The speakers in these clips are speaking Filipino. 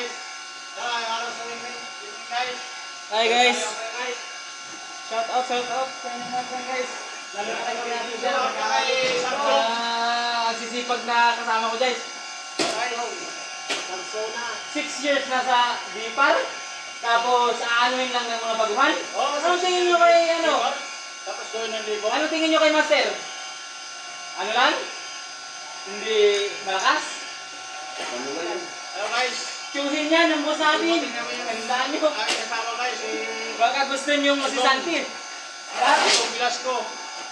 guys. Alas sa rin guys. Hi guys. Shout out, shout out sa inyo natin guys. Lalo na kayo natin dyan. Ah, ang sisipag na kasama ko guys. Six years na sa Bipar. Tapos aanuin lang ng mga baguhan. Oh, Ano tingin nyo kay ano? Tapos gawin ng libo. Ano tingin nyo kay Master? Ano lang? Hindi malakas? Hello guys. Tiyuhin yan ang boss natin. Tandaan nyo. Ay, kasama guys. Si Baka gusto nyo masisanti. Ito, Velasco.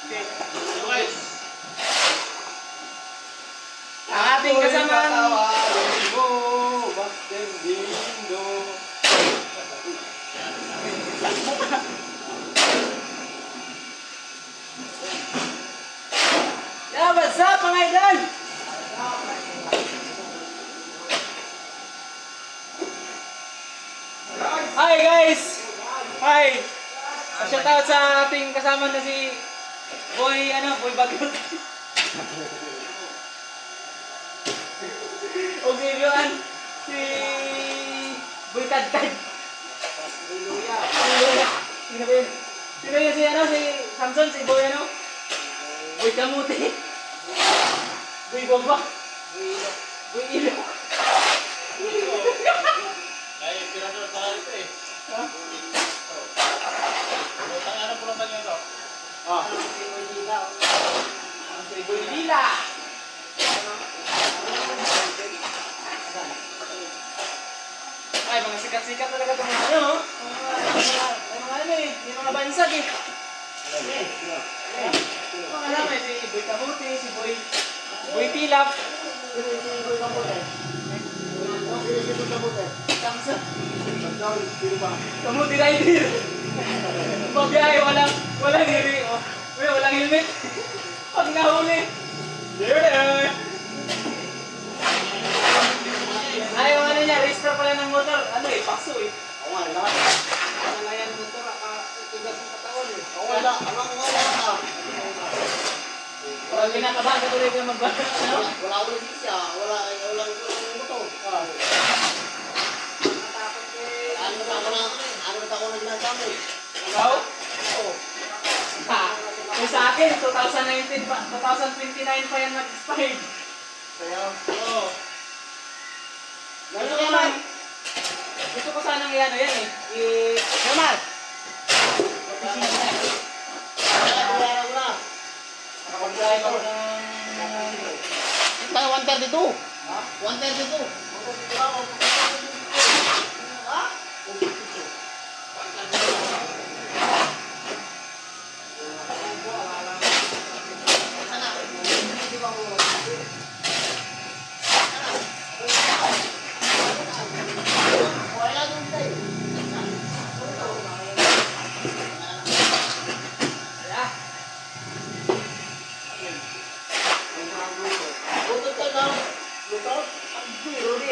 Okay. Hello guys. Ang ating kasamang Yeah, what's up mga idol? Hi guys! Hi! Shout out sa ating kasama na si Boy, ano, Boy Bagot. o si Boy Kadkad. Hallelujah. Sino ba yun? Si ano, si Samson, si Boy ano? Boy Kamuti. Boy Boba. Boy Ilo. Ha? Tang ano pulutan nyo to? Ah. Si Boy Lila. Ay, mga sikat-sikat talaga itong mga ano, oh. mga, mga, ano eh, yung mga bansag eh. Mga alam eh, si Boy Kamuti, si Boy, Boy Tilap. Si Boy Kamuti. Samson. Kamuti rider. Pabiyahe, walang, walang hiri, oh. Uy, walang helmet. Pag nahuli. There, Ay, yung ano niya, restore pala ng motor. Ano eh, paso eh. Oo nga, lahat. Ano na yan motor, akatugas ng katawan eh. Oo nga, mo nga lahat. Walang kinakabahan ka tuloy ka magbasa. Ano? Wala na siya. Wala, wala, wala Ikaw? Oo. Ha? Yung sa akin, 2019 pa, 2029 pa yan nag-expire. Kaya, Oo. Gusto ko man, gusto ko sanang yan, yan eh. I, naman. Nakapag-drive ako ng... Tayo 132. Ha? 132. Kaya,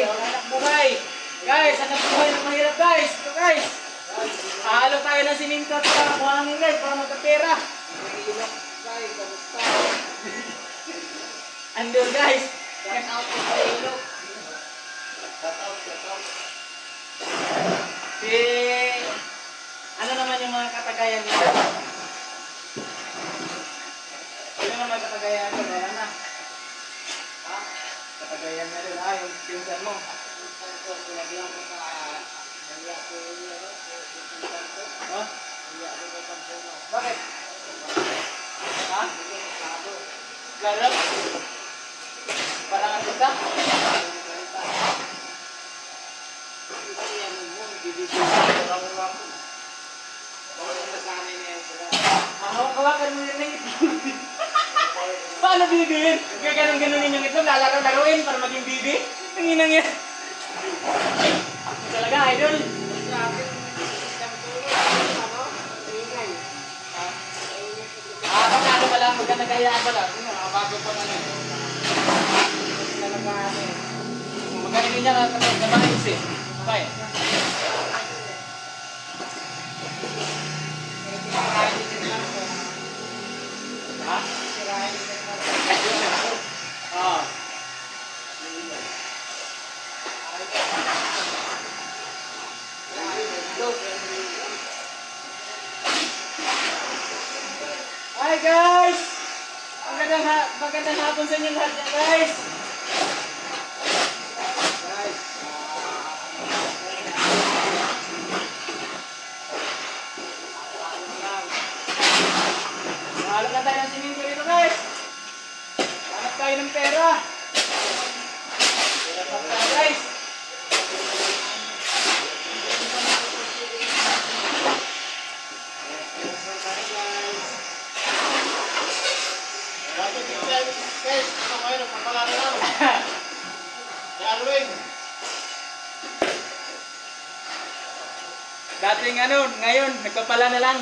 anak buhay. Guys, anak buhay na mahirap guys. Ito guys. Halo tayo ng siminto at saka buhangin guys para magkapera. Andun guys. Out. Si... Ano naman yung mga katagayan nila? Sino naman katagayan nila? Wala na. Ha? Katagayan na rin. Ah, yung pinsan mo. Ha? Bakit? Ha? Garap? Parang yun na ito. Paano bibigyan? Gaganon-ganonin yung ito, lalaro-laruin para maging bibi. Ang inang yan. Talaga, idol. Ah, baka ano pala, magkanagayaan pala. Sino, nakabago pa na yun. Talaga, ano eh. Magaling niya na nabayos eh. Okay. Ha? Ah. Guys! Magandang, ha magandang hapon sa inyo lahat yan guys! Guys, Mahalap na tayo ng siminto dito guys! Hanap tayo ng pera! Pera pa tayo guys! Dati bigyan, guys, ito ngayon, nagpapala na lang. Si Alwin. Dating ano, ngayon, nagpapala na lang.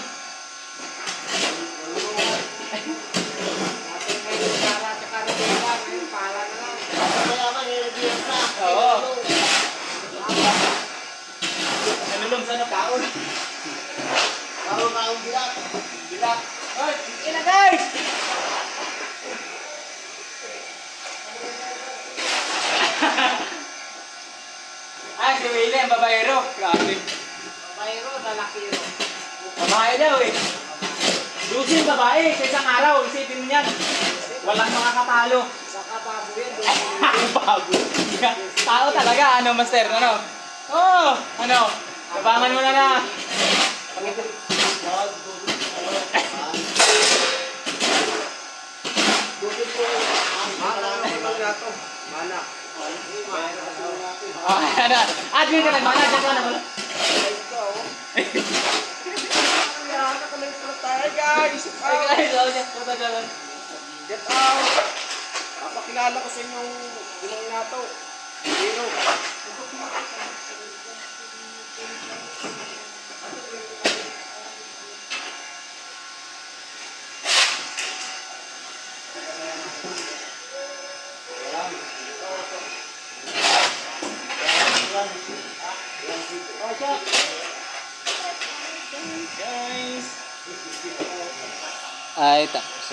Na. Oo. Nalulong sa nakaon. Baro na ang bilat. Bilat. Hoy, ina guys! ah, si William, babaero. Grabe. Bayro, lalakiro. Babae daw eh. Lusin babae sa isang araw. Isipin mo yan. Walang makakatalo. Saka babo yan. Bago. Tao talaga, ano, master, ano? Oh, ano? Labangan mo na na. Mana. Oh, ano? Ah, dito ka nagmana. Diyan ka naman. Tayo guys! Ay, guys, oh, diyan. Punta dyan. Get out! Papakilala ko sa inyong ginong nato. Hero. Ay, tapos